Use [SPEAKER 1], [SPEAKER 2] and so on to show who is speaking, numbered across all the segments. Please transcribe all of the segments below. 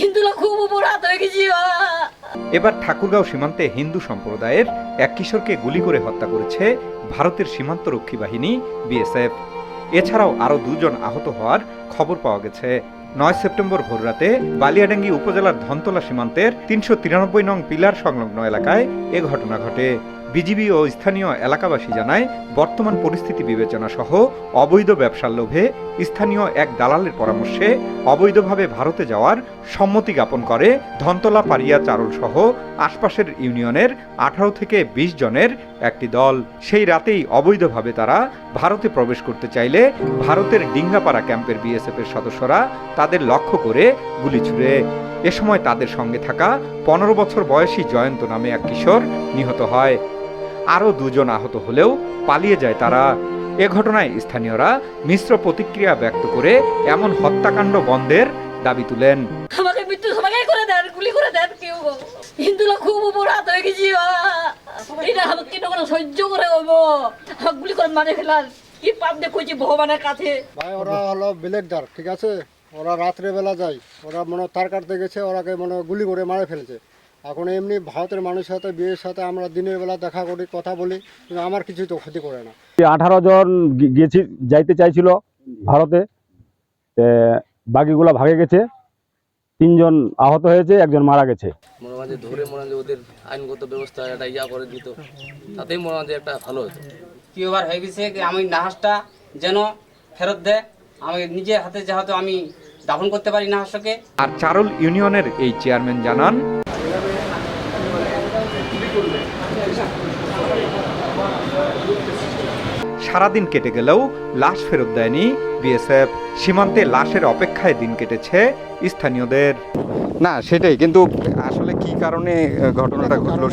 [SPEAKER 1] হিন্দুরা খুব অপরাধ হয়ে গেছি
[SPEAKER 2] এবার ঠাকুরগাঁও সীমান্তে হিন্দু সম্প্রদায়ের এক কিশোরকে গুলি করে হত্যা করেছে ভারতের সীমান্তরক্ষী বাহিনী, বিএসএফ। এছাড়াও আরও দুজন আহত হওয়ার খবর পাওয়া গেছে। নয় সেপ্টেম্বর ভোররাতে বালিয়াডাঙ্গি উপজেলার ধনতলা সীমান্তের তিনশো তিরানব্বই নং পিলার সংলগ্ন এলাকায় এ ঘটনা ঘটে। বিজিবি ও স্থানীয় এলাকাবাসী জানায়, বর্তমান পরিস্থিতি বিবেচনা সহ অবৈধ ব্যবসার লোভে স্থানীয় এক দালালের পরামর্শে অবৈধভাবে ভারতে যাওয়ার সম্মতি জ্ঞাপন করে ধনতলা পারিয়া চারল সহ আশপাশের ইউনিয়নের আঠারো থেকে ২০ জনের একটি দল। সেই রাতেই অবৈধভাবে তারা ভারতে প্রবেশ করতে চাইলে ভারতের ডিঙ্গাপাড়া ক্যাম্পের বিএসএফ এর সদস্যরা তাদের লক্ষ্য করে গুলি ছুড়ে। এ সময় তাদের সঙ্গে থাকা পনেরো বছর বয়সী জয়ন্ত নামে এক কিশোর নিহত হয়। আরও দুজন আহত হলেও পালিয়ে যায় তারা। এ ঘটনায় স্থানীয়রা মিশ্র প্রতিক্রিয়া ব্যক্ত করে এমন হত্যাকাণ্ড বন্ধের দাবি তুলেন।
[SPEAKER 1] আমাকে মৃত্যু সবাই করে দেন গুলি করে দেন কেউ। হিন্দুরা খুব অপরাধ হয়ে গেছি এটা আমাকে কেন করে সহ্য করে গুলি করে মারে ফেলার। কি পাপ দিয়ে কইছি ভগবানের কাছে।
[SPEAKER 3] ভাই ওরা হলো বিলেকদার ঠিক আছে? ওরা রাত্রে বেলা যায় ওরা মনে তার কাটতে গেছে ওরাকে মনে গুলি করে মারে ফেলেছে। এখন এমনি ভারতের মানুষের সাথে বিয়ের সাথে আমরা দিনের বেলা দেখা করি কথা বলি কিন্তু আমার কিছুই তো ক্ষতি করে না।
[SPEAKER 4] আঠারো জন গেছি যাইতে চাইছিল ভারতে বাকিগুলো ভাগে গেছে তিনজন আহত হয়েছে একজন মারা গেছে।
[SPEAKER 5] মনে হয় যে ধরে মনে হয় যে ওদের আইনগত ব্যবস্থা একটা ইয়া করে দিত তাতেই মনে হয় যে একটা ভালো হতো।
[SPEAKER 6] কি ওভার হয়ে গেছে আমি নাহাসটা যেন ফেরত দেয় আমি নিজের হাতে যেহেতু আমি দাফন করতে পারি না নাহাসকে
[SPEAKER 2] আর চারুল ইউনিয়নের এই চেয়ারম্যান জানান সারাদিন কেটে গেলেও লাশ ফেরত দেয়নি বিএসএফ। সীমান্তে লাশের অপেক্ষায় দিন কেটেছে স্থানীয়দের। না সেটাই কিন্তু আসলে কি কারণে ঘটনাটা ঘটলো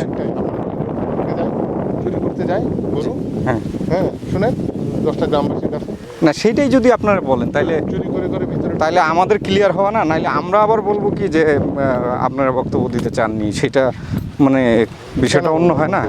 [SPEAKER 7] চুরি করতে যায় গরু।
[SPEAKER 2] হ্যাঁ।
[SPEAKER 7] হ্যাঁ শুনেন দশটা গ্রামবাসীর কাছে
[SPEAKER 2] না সেটাই যদি আপনারা বলেন তাইলে
[SPEAKER 7] চুরি করে করে ভিতরে
[SPEAKER 2] তাইলে আমাদের ক্লিয়ার হওয়া না নাইলে আমরা আবার বলব কি যে আপনারা বক্তব্য দিতে চাননি সেটা মানে বিষয়টা অন্য হয় না।